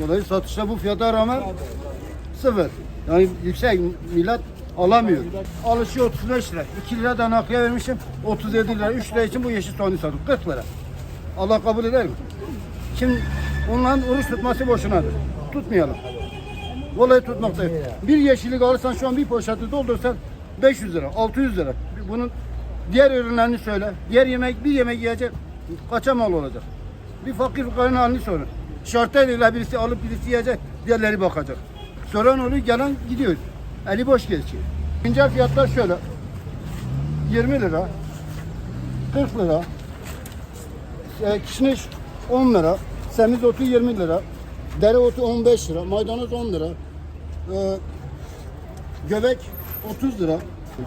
Dolayı satışta bu fiyata rağmen sıfır. Yani yüksek millet alamıyor. Alışı 35 lira. 2 lira da nakliye vermişim. 37 lira. 3 lira için bu yeşil soğanı satıp 40 lira. Allah kabul eder mi? Şimdi onların oruç tutması boşunadır. Tutmayalım. Vallahi tutmaktayım. Bir yeşillik alırsan şu an bir poşeti doldursan 500 lira, 600 lira. Bunun diğer ürünlerini söyle. Diğer yemek, bir yemek yiyecek kaça mal olacak? Bir fakir fukaranın halini sorun. Şartlarıyla birisi alıp birisi yiyecek, diğerleri bakacak. Soran oluyor, gelen gidiyor. Eli boş geçiyor. Güncel fiyatlar şöyle. 20 lira, 40 lira, e, kişniş 10 lira, semizotu 20 lira, dereotu 15 lira, maydanoz 10 lira, e, göbek 30 lira.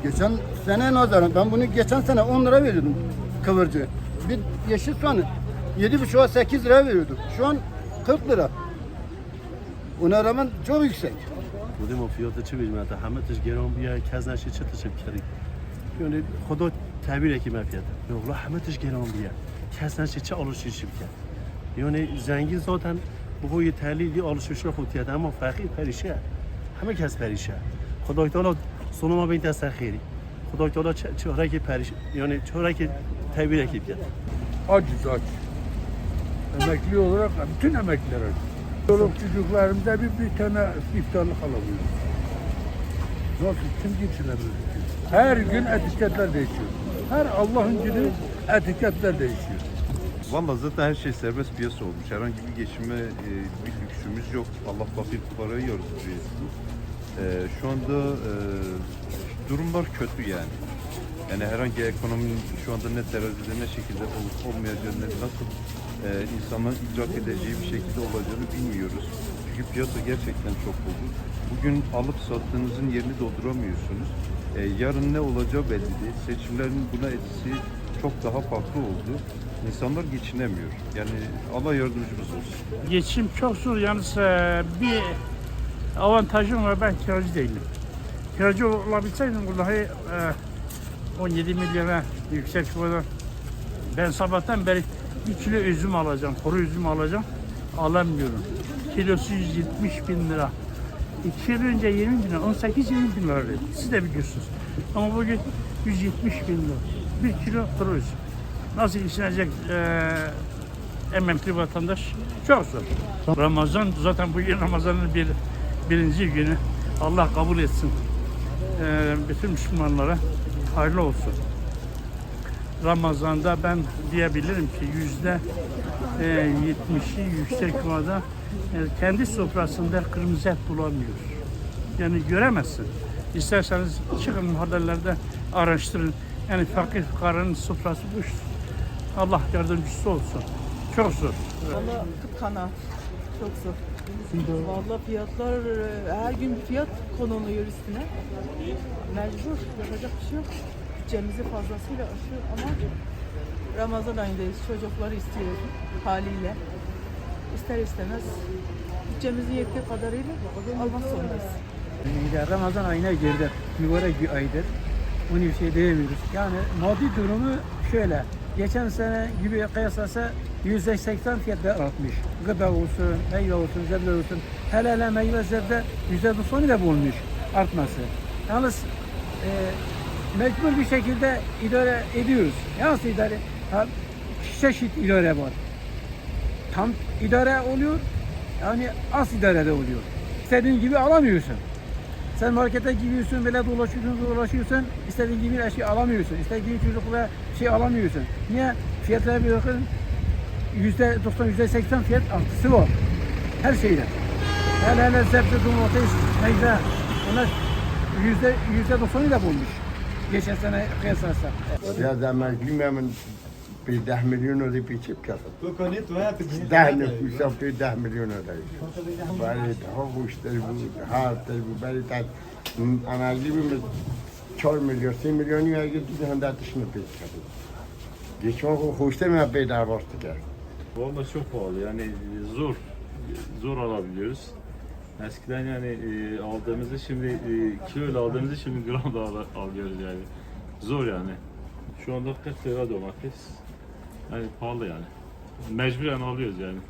Geçen sene nazaran ben bunu geçen sene 10 lira veriyordum kıvırcı. Bir yeşil soğanı 7,5'a 8 lira veriyordum. Şu an 40 lira. Ona rağmen çok yüksek. بودیم و فیات چه بیش مده همه تش گران بیا کس نشه چه تش کردی یعنی خدا تعبیر کی مفیده یولا همه تش گران بیا کس نشه چه alışveriş کرد یعنی زنگی zaten bu koyu terliği alışverişe خودیت اما فقیر پریشه همه کس پریشه خدای تعالی sonuma bin دست خیری خدای تعالی چهره کی پریش yani çهره کی تعبیر کی کرد Acız aç. Emekli olarak bütün emekliler aç. Çoluk çocuklarımıza bir, bir tane iftarlık alamıyoruz. Nasıl kim geçinebilir? Her gün etiketler değişiyor. Her Allah'ın günü etiketler değişiyor. Valla zaten her şey serbest piyasa olmuş. Herhangi bir geçime e, bir lüksümüz yok. Allah fakir fukarayı yarıştırıyor. E, şu anda e, durumlar kötü yani. Yani herhangi ekonominin şu anda ne terazide ne şekilde olup olmayacağını, nasıl e, insanların idrak edeceği bir şekilde olacağını bilmiyoruz. Çünkü piyasa gerçekten çok bozuk. Bugün alıp sattığınızın yerini dolduramıyorsunuz. E, yarın ne olacağı belli değil. Seçimlerin buna etkisi çok daha farklı oldu. İnsanlar geçinemiyor. Yani Allah yardımcımız olsun. Geçim çok zor. Yalnız e, bir avantajım var. Ben kiracı değilim. Kiracı olabilseydim vallahi e, 17 milyona yüksek şurada. Ben sabahtan beri bir kilo üzüm alacağım. Kuru üzüm alacağım. Alamıyorum. Kilosu 170 bin lira. İki yıl önce 20 bin lira, 18-20 bin lira. Siz de biliyorsunuz. Ama bugün 170 bin lira. Bir kilo kuru üzüm. Nasıl geçinecek eee emekli vatandaş çok zor. Ramazan zaten bugün Ramazan'ın bir birinci günü. Allah kabul etsin. Eee, bütün Müslümanlara hayırlı olsun. Ramazan'da ben diyebilirim ki yüzde eee, yetmişi yüksek oranda e, kendi sofrasında kırmızı et bulamıyor. Yani göremezsin. İsterseniz çıkın haberlerde araştırın. Yani fakir fukaranın sofrası boş. Allah yardımcısı olsun. Çok zor. Valla kanaat. Çok zor. Valla fiyatlar e, her gün fiyat konuluyor üstüne. Mecbur yapacak bir şey yok. Bütçemizi fazlasıyla aşıyor ama Ramazan ayındayız. Çocukları istiyor haliyle. İster istemez bütçemizin yettiği kadarıyla almak zorundayız. Ya Ramazan ayına girdi. Mübarek bir aydır. Onu bir şey diyemiyoruz. Yani maddi durumu şöyle. Geçen sene gibi kıyaslasa yüzde seksen fiyatlar artmış. Gıda olsun, meyve olsun, sebze olsun. Hele hele meyve sebze yüzde doksanı da bulmuş artması. Yalnız e, mecbur bir şekilde idare ediyoruz. Nasıl idare? Ha, çeşit idare var. Tam idare oluyor, yani az idare de oluyor. İstediğin gibi alamıyorsun. Sen markete gidiyorsun, böyle dolaşıyorsun, dolaşıyorsun, istediğin gibi eşya alamıyorsun. İstediğin çocukla şey alamıyorsun. Niye? Fiyatlara bir bakın, yüzde 90, yüzde 80 fiyat artısı var. Her şeyde. Hele hele sebze, domates, meyve, onlar yüzde, yüzde 90'ı da bulmuş geçen sene kıyaslarsa. Biraz ama bilmiyorum bir 10 milyon ödeyip içip kaldım. Bu konu tuhaf. Dahne kuşam bir 10 milyon ödeyip. Bari daha kuşları bu, harfleri bu, bari tak. Analizi mi 4 milyon, 3 milyon ya gitti hem de atışını pek kaldım. Geçen gün kuşta mı bedava bastı geldi. Bu ama çok pahalı yani zor. Zor alabiliyoruz. Eskiden yani e, aldığımızı şimdi e, kiloyla aldığımızı şimdi gram da al- alıyoruz yani. Zor yani. Şu anda 40 lira domates. Yani pahalı yani. Mecburen alıyoruz yani.